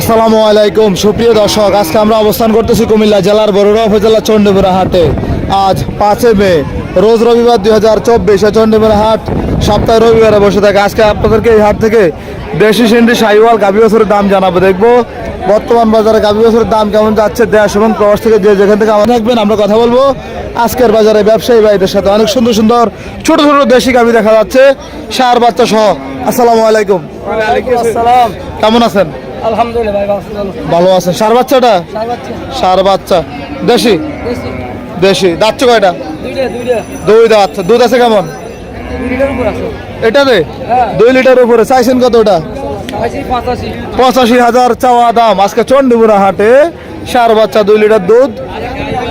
আসসালামু আলাইকুম সুপ্রিয় দর্শক আজকে আমরা অবস্থান করতেছি কুমিল্লা জেলার বরুড়া উপজেলা চণ্ডীপুরা হাটে। আজ পাঁচে মে রোজ রবিবার দুই হাজার চব্বিশে চণ্ডীপুরা হাট সপ্তাহে রবিবারে বসে থাকে। আজকে আপনাদেরকে এই হাট থেকে দেশি সিন্ডি সাইওয়াল গাভী বছরের দাম জানাব। দেখব বর্তমান বাজারে গাভী বছরের দাম কেমন যাচ্ছে দেশ এবং প্রবাস থেকে যে যেখান থেকে আমার থাকবেন আমরা কথা বলব। আজকের বাজারে ব্যবসায়ী ভাইদের সাথে অনেক সুন্দর সুন্দর ছোট ছোট দেশি গাভী দেখা যাচ্ছে সার বাচ্চা সহ। আসসালামু আলাইকুম। আসসালাম। কেমন আছেন? আলহামদুলিল্লাহ ভাই ভালো আছেন। সার বাচ্চাটা? সার বাচ্চা। দেশি? দেশি। দাচ্ছ কয়টা? দুই দাঁত। দুধ আছে কেমন? আছে। এটাতে হ্যাঁ। দুই লিটার উপরে। চাইছেন কত ওটা? পঁচাশি। হাজার চাওয়া দাম। আজকে চন্ডিপুরা হাটে সার বাচ্চা দুই লিটার দুধ।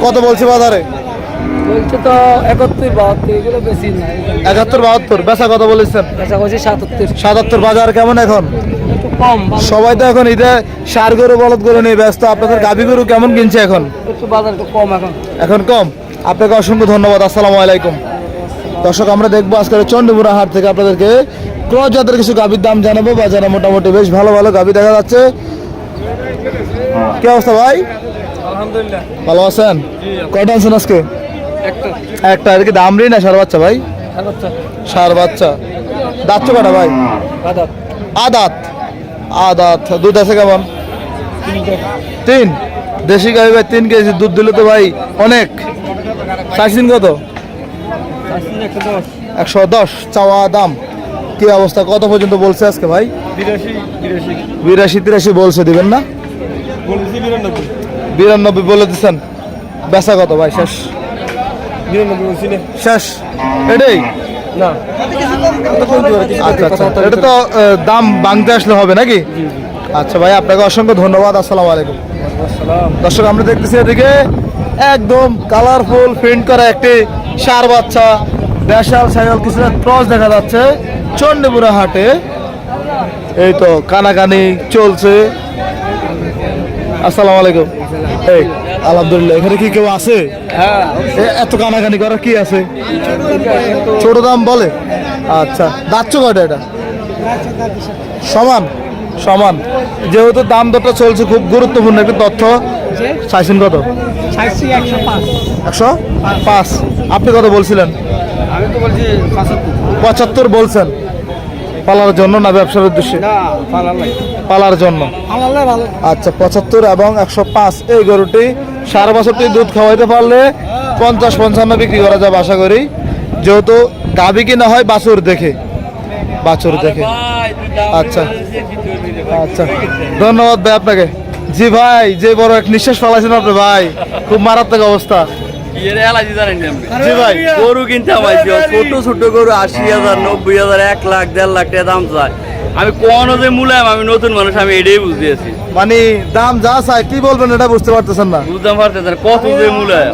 কত বলছে বাজারে? বলছে তো একাত্তর বাহাত্তর। এগুলো বেশি না। একাত্তর বাহাত্তর। বেচা কত বলেছেন? বলছি সাতাত্তর। সাতাত্তর বাজার কেমন এখন? সবাই তো এখন ঈদে সার গরু বলদ গরু নিয়ে ব্যস্ত। আপনাদের গাভী গরু কেমন কিনছে এখন? একটু বাজার কম এখন। এখন কম? আপনাকে অসংখ্য ধন্যবাদ আসসালামু আলাইকুম। দর্শক আমরা দেখব আজকের চন্ডীপুরা হাট থেকে আপনাদেরকে ক্রস জাতের কিছু গাভীর দাম জানাব বাজারে মোটামুটি বেশ ভালো ভালো গাভী দেখা যাচ্ছে। কি অবস্থা ভাই? ভালো আছেন? কয়টা আছেন আজকে? একটা। আর কি দাম রি না সার বাচ্চা ভাই? সার বাচ্চা। দাচ্ছ কটা ভাই? বাজার আদাত। আদাত দুধ আছে কেমন? তিন। দেশি গাভী ভাই তিন কেজি দুধ দিলে তো ভাই অনেক। চাইছেন কত? একশো দশ। চাওয়া দাম। কি অবস্থা? কত পর্যন্ত বলছে আজকে ভাই? বিরাশি তিরাশি বলছে দিবেন না? বিরানব্বই। বলে দিচ্ছেন বেচা কত ভাই? শেষ। শেষ। এটাই না। আচ্ছা আচ্ছা। এটা তো দাম ভাঙতে আসলে হবে নাকি? আচ্ছা ভাই আপনাকে অসংখ্য ধন্যবাদ আসসালামু আলাইকুম। দর্শক আমরা দেখতেছি এদিকে একদম কালারফুল প্রিন্ট করা একটি সার বাচ্চা দেশাল সাইকেল কিছু ক্রস দেখা যাচ্ছে চন্ডীপুরা হাটে। এই তো কানাকানি চলছে। আসসালামু আলাইকুম। এই আলহামদুলিল্লাহ এখানে কি কেউ আছে? হ্যাঁ। এত কানাকানি করার কি আছে? ছোট দাম বলে। আচ্ছা দাচ্ছ কয়টা এটা? সমান? সমান। যেহেতু দাম দরটা চলছে খুব গুরুত্বপূর্ণ একটি তথ্য চাইছেন কত? একশো পাঁচ। আপনি কত বলছিলেন? পঁচাত্তর। বলছেন। পালার জন্য না ব্যবসার উদ্দেশ্যে? পালার জন্য। আচ্ছা পঁচাত্তর এবং একশো পাঁচ এই গরুটি সারা বছর বছরটি দুধ খাওয়াইতে পারলে পঞ্চাশ পঞ্চান্ন বিক্রি করা যাবে আশা করি। যেহেতু গাবি কি না হয় বাছুর দেখে। বাছুর দেখে। আচ্ছা। আচ্ছা। ধন্যবাদ ভাই আপনাকে। জি ভাই যে বড় এক নিঃশ্বাস ফেলাইছেন আপনি ভাই খুব মারাত্মক অবস্থা। জি ভাই। গরু কিনতে ছোট ছোট গরু আশি হাজার নব্বই হাজার এক লাখ দেড় লাখ টাকা দাম চায়। আমি কোন যে মুলায়ম আমি নতুন মানুষ আমি এটাই বুঝতেছি মানে দাম যা চাই কি বলবেন এটা বুঝতে পারতেছেন না? বুঝতে পারতেছেন কত যে মুলায়ম।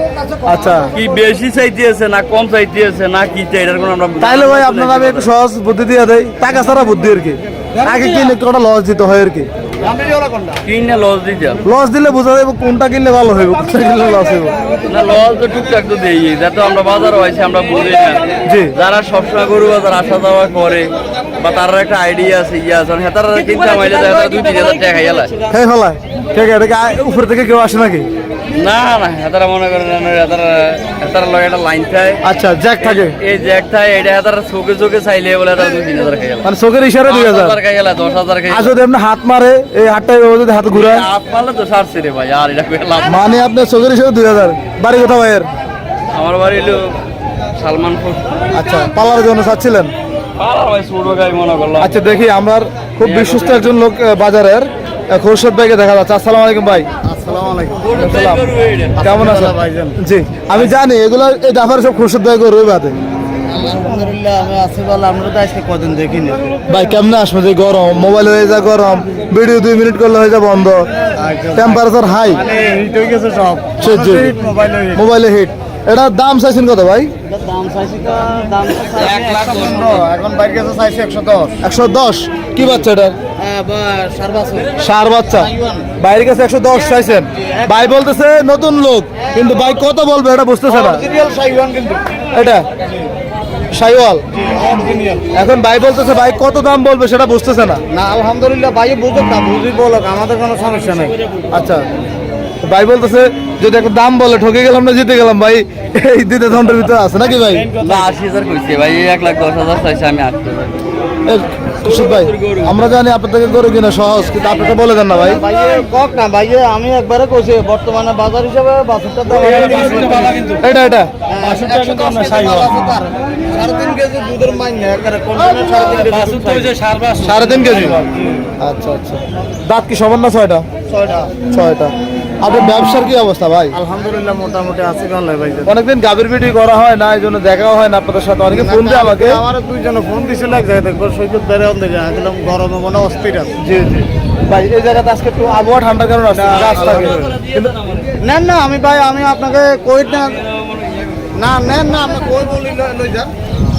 আচ্ছা। কি বেশি চাইতেছে না কম চাইতেছে না কি চাই এটার কোনো আমরা তাহলে তাইলে ভাই আপনারা আমি একটু সহজ বুদ্ধি দিয়ে দেয় টাকা ছাড়া বুদ্ধি আর কি। আগে কিনে কোনটা লস দিতে হয় আর কি। কিনে লস দিলে বোঝা যাবে কোনটা কিনলে ভালো হইব কোনটা কিনলে লস হইব। না লস তো টুকটাক তো দেই। যাতে আমরা বাজার হয়েছে আমরা বুঝি না। জি। যারা সবসময় গরু বাজার আসা যাওয়া করে বা তার একটা আইডিয়া আছে ইয়া আছে হেতারা কিনতে আমাইলে দুই তিন হাজার টাকা হেলা খাই হলা ঠিক আছে উপর থেকে কেউ আসে নাকি? না না হেতারা মনে করেন হেতারা হেতারা লগে একটা লাইন থাকে। আচ্ছা জ্যাক থাকে। এই যে একটা এটা হেতারা চোখে চোখে চাইলে বলে হেতারা দুই তিন হাজার খাইয়ালা মানে চোখের ইশারা দুই হাজার। হাজার খাইয়ালা দশ হাজার আর যদি আপনি হাত মারে এই হাতটা যদি হাত ঘুরায়? হাত মারলে তো সারছে রে ভাই আর এটা লাভ মানে আপনার চোখের ইশারা দুই হাজার। বাড়ি কোথা ভাইয়ের? আমার বাড়ি হলো সালমানপুর। আচ্ছা পালার জন্য চাচ্ছিলেন? পাড়া ভাই ছোট গাই মনে করলাম। আচ্ছা দেখি আমার খুব বিশ্বস্ত একজন লোক বাজারের। খোরশেদ ভাইকে দেখা যাচ্ছে। আসসালামু আলাইকুম ভাই। কেমন আছেন? জি আমি জানি এগুলো এই জাফার সব খুরশেদ ভাই করে বাদে। আলহামদুলিল্লাহ আমি আছি বলে আমরা তো আজকে কদিন দেখিনি। ভাই কেমনে আসবে যে গরম? মোবাইল হয়ে যা গরম ভিডিও দুই মিনিট করলে হয়ে যা বন্ধ। টেম্পারেচার হাই মানে হিট হয়ে গেছে সব। মোবাইলে হিট এটার দাম চাইছেন কত ভাই? এখন বাইরে গেছে চাইছি একশো দশ। একশো দশ। কি বাচ্চা এটা? হ্যাঁ সার বাচ্চা। বাইরের কাছে একশো দশ চাইছেন। ভাই বলতেছে নতুন লোক কিন্তু ভাই কত বলবে এটা বুঝতেছে না। অরিজিনাল সাইওয়ান কিন্তু। এটা? সাইওয়াল। এখন ভাই বলতেছে ভাই কত দাম বলবে সেটা বুঝতেছে না। না আলহামদুলিল্লাহ ভাই বুঝুক না বুঝি বলুক আমাদের কোনো সমস্যা নেই। আচ্ছা। ভাই বলতেছে যদি একটা দাম বলে ঠকে গেলাম না জিতে গেলাম ভাই। এই দিতে ধন্ডের ভিতরে আছে নাকি ভাই? না আশি হাজার কইছে ভাই এক লাখ দশ হাজার চাইছে আমি যাই ভাই আমরা জানি আপনার গরু কিনা সহজ কিন্তু আপনাকে বলে দেন না ভাই। ভাইয়ে কক না ভাইয়ে আমি একবারে কইছি বর্তমানে বাজার হিসেবে বাছুরটার দাম এটা এটা সাড়ে তিন কেজি দুধের মাইনে একেবারে কন্টিনিউ সাড়ে তিন কেজি? সাড়ে তিন কেজি। আচ্ছা আচ্ছা। দাঁত কি সমান না ছয়টা? ছয়টা। ছয়টা। আপনার ব্যবসার কি অবস্থা ভাই? আলহামদুলিল্লাহ মোটামুটি আছে ভালো ভাই অনেকদিন গাভীর ভিডিও করা হয় না এই জন্য দেখাও হয় না আপনাদের সাথে। অনেকে ফোন দেয় আমাকে। আমার দুইজন ফোন দিছিল এক জায়গায় দেখব সৈকত বেড়ে অন দেখে গেলাম গরমে মনে অস্থির আছে। জি জি। ভাই এই জায়গাতে আজকে একটু আবহাওয়া ঠান্ডা কারণ আছে নেন না আমি ভাই আমি আপনাকে কই না না নেন না আপনি কই বলি লই- লই যান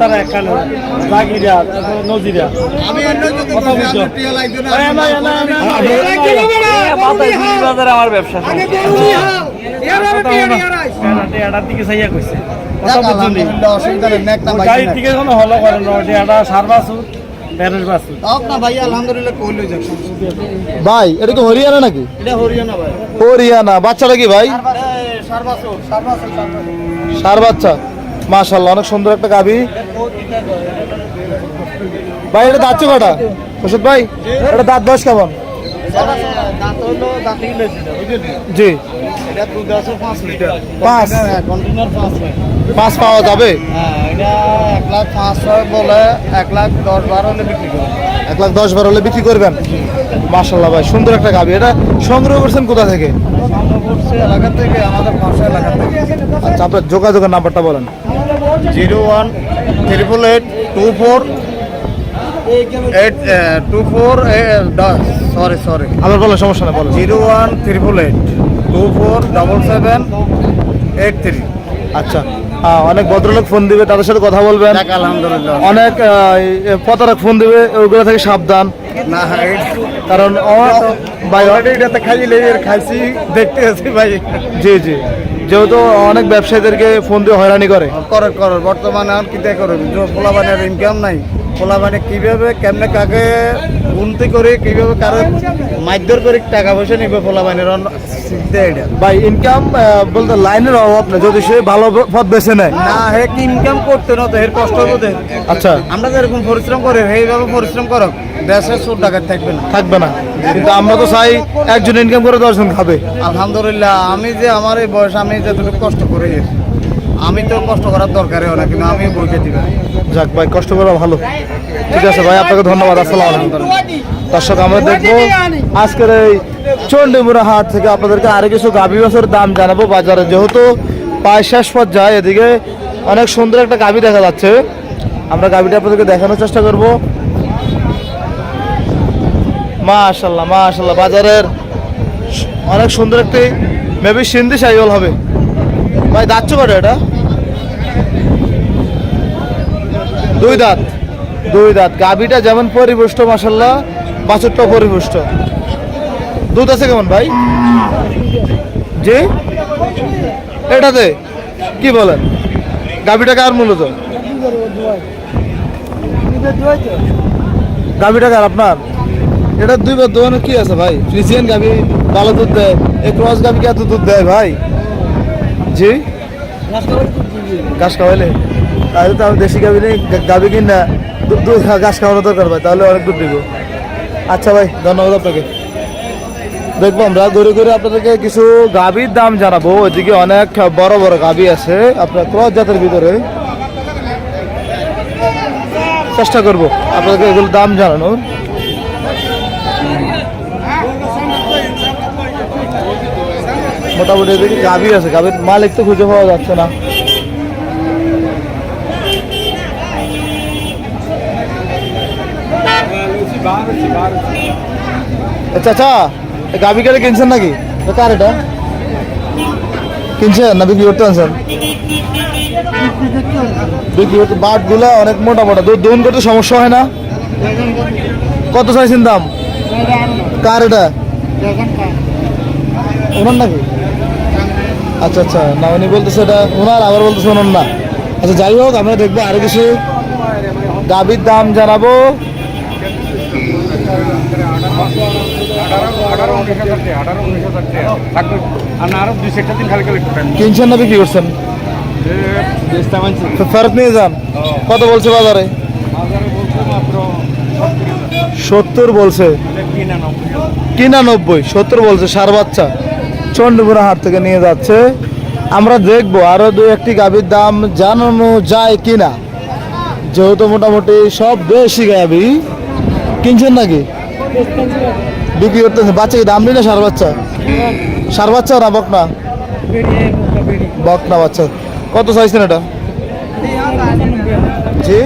তারা একখানে জাগিরা নজিরা। আমার ব্যবসা দিকে চাইয়া কইছে। গাড়ির দিকে কোনো হলো এটা সার ভাই, এটা কি হরিয়ানা নাকি? হরিয়ানা ভাই। হরিয়ানা বাচ্চাটা কি ভাই। সার বাচ্চা। মাশাল্লাহ অনেক সুন্দর একটা গাভী। ভাই এটা দাঁত কটা ওষুধ ভাই এটা দাঁত বয়স কেমন? জি। পাঁচ। পাওয়া যাবে? এক লাখ পাঁচ বলে এক লাখ দশ বারো হলে বিক্রি করে এক লাখ দশ বারো হলে বিক্রি করবেন। মাশাল্লাহ ভাই সুন্দর একটা গাভী। এটা সংগ্রহ করছেন কোথা থেকে? এলাকা থেকে আমাদের পাঁচশো এলাকা থেকে। আচ্ছা আপনার যোগাযোগের নাম্বারটা বলেন। Zero one triple eight two four eight two four sorry sorry আবার বলেন সমস্যা নেই বলো। Zero one triple eight two four double seven eight three আচ্ছা অনেক ভদ্রলোক ফোন দিবে তাদের সাথে কথা বলবেন। আলহামদুলিল্লাহ। অনেক প্রতারক ফোন দিবে ওইগুলো থেকে সাবধান। না কারণ ভাই এটাতে খাইলে খাইছি দেখতে আছি ভাই। জি জি। যেহেতু অনেক ব্যবসায়ীদেরকে ফোন দিয়ে হয়রানি করে। করে কর। বর্তমানে আর কি করে পোলাবানের ইনকাম নাই পোলাবানে কীভাবে কেমনে কাকে উন্নতি করে কীভাবে কারও মাধ্যর করে টাকা পয়সা নিবে পোলাবানের শিখতে এটা। ভাই ইনকাম বলতে লাইনের অভাব না যদি সে ভালো পথ বেছে নেয়। না হে ইনকাম করতে না তো এর কষ্ট করতে আচ্ছা। আমরা যেরকম পরিশ্রম করে এইভাবে পরিশ্রম করো। দেশে সুর টাকা থাকবে না। থাকবে না। কিন্তু আমরা তো চাই একজন ইনকাম করে দশজন খাবে। আলহামদুলিল্লাহ আমি যে আমার এই বয়স আমি যতটুকু কষ্ট করে আমি তো কষ্ট করার দরকারই না কিন্তু আমি বইকে দিবে যাক ভাই কষ্ট করা ভালো। ঠিক আছে ভাই আপনাকে ধন্যবাদ আসসালাম দর্শক আমরা দেখব আজকের এই চন্ডিমুড়া হাট থেকে আপনাদেরকে আরও কিছু গাভী মাছের দাম জানাব বাজারে। যেহেতু পায় শেষ পর্যায়ে এদিকে অনেক সুন্দর একটা গাভী দেখা যাচ্ছে। আমরা গাভীটা আপনাদেরকে দেখানোর চেষ্টা করব। মাশাল্লাহ মাশাল্লাহ, বাজারের অনেক সুন্দর একটি মেবি সিন্ধি সাইওয়াল হবে। ভাই দাচ্ছ কটা এটা? দুই দাঁত দুই দাঁত। গাভীটা যেমন পরিপুষ্ট মাসাল্লাহ বাছুরটাও পরিপুষ্ট। দুধ আছে কেমন ভাই? জি? এটাতে? কি বলেন? গাভীটা কার মূলত? গাভীটা কার আপনার? এটা দুই বার দোকানে কি আছে ভাই? ফ্রিজিয়ান গাভী, ভালো দুধ দেয়। এই ক্রস গাভী এত দুধ দেয় ভাই? জি? ঘাস খাওয়াইলে? তাহলে তো আমি দেশি গাভী নেই গাভী কিন দুধ ঘাস খাওয়ানো দরকার ভাই, তাহলে অনেক দুধ দিব। আচ্ছা ভাই, ধন্যবাদ আপনাকে। দেখব আমরা ঘুরে ঘুরে আপনাদেরকে কিছু গাভীর দাম জানাব। ওইদিকে অনেক বড় বড় গাভী আছে। আপনার ক্রস জাতের ভিতরে চেষ্টা করব আপনাদেরকে এগুলো দাম জানানোর। মোটামুটি এদিকে গাভী আছে। গাভীর মালিক তো খুঁজে পাওয়া যাচ্ছে না। আচ্ছা আচ্ছা গাবি গাড়ি কিনছেন নাকি? কার এটা? কিনছেন না বিক্রি করতে আনছেন? বিক্রি করতে বাটগুলা অনেক মোটা মোটা। দুধ দহন করতে সমস্যা হয় না? কত চাইছেন দাম? কার এটা? ওনার নাকি? আচ্ছা আচ্ছা না উনি বলতেছে এটা ওনার আবার বলতেছে ওনার না। আচ্ছা যাই হোক আমরা দেখব আরও কিছু। গাবির দাম জানাব। কিনছেন না বিক্রি করছেন? ফেরত নিয়ে যান। কত বলছে বাজারে? সত্তর বলছে। কিনা নব্বই সত্তর বলছে সার বাচ্চা। চন্ডীপুরা হাট থেকে নিয়ে যাচ্ছে। আমরা দেখব আরও দু একটি গাভীর দাম জানানো যায় কিনা। যেহেতু মোটামুটি সব দেশি গাভী। কিনছেন নাকি? বিক্রি করতেছে। বাচ্চা কি দাম দিলে সার বাচ্চা? সার বাচ্চা না বকনা? বকনা বাচ্চা। কত চাইছেন এটা? জি?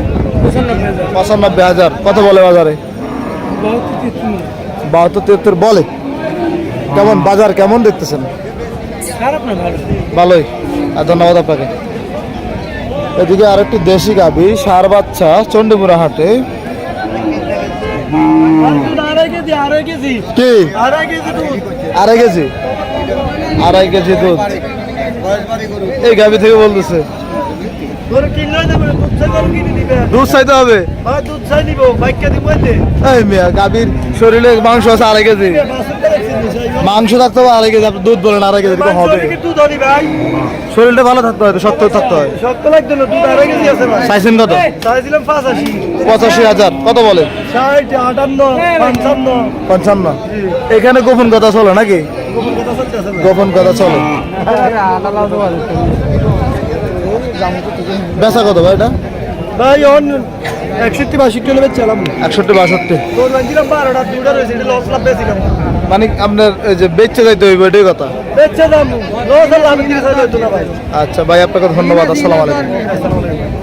পঁচানব্বই হাজার। কত বলে বাজারে? বাহাত্তর তিয়াত্তর বলে। কেমন? বাজার কেমন দেখতেছেন? না ভালোই। আর ধন্যবাদ আপনাকে। এদিকে আরেকটি দেশি গাভি, সার বাচ্চা, চণ্ডীপুরা হাটে। কেজি কি? আড়াই কেজি দুধ। আড়াই কেজি? দুধ। এই গাভি থেকে বলতেছে। দুধ চাইতে হবে? এই মিয়া গাভীর শরীরে মাংস আছে আড়াই কেজি। মাংস থাকতে হবে আড়াই কেজি আপনি দুধ বলেন আড়াই কেজি এরকম হবে। দুধ আনি ভাই। শরীরটা ভালো থাকতে হয় শক্ত থাকতে হয় শক্ত লাগতো না দুধ আড়াই কেজি আছে ভাই। চাইছেন কত? চাইছিলাম পঁচাশি। হাজার। কত বলে ষাট আটান্ন পঞ্চান্ন। পঞ্চান্ন। এখানে গোপন কথা চলে নাকি? গোপন কথা সত্যি চলে। বেচা কত ভাই এটা? ভাই অন একষট্টি বাষট্টি হলে বেচছিলাম একষট্টি বাষট্টি। বারোটা দুটা রয়েছে লস লাভ বেশিলাম মানে আপনার এই যে বেচতে যাইতে হইব এটাই কথা? বেচতে যাব। লস লাভ আচ্ছা ভাই আপনাকে ধন্যবাদ আসসালামু আলাইকুম।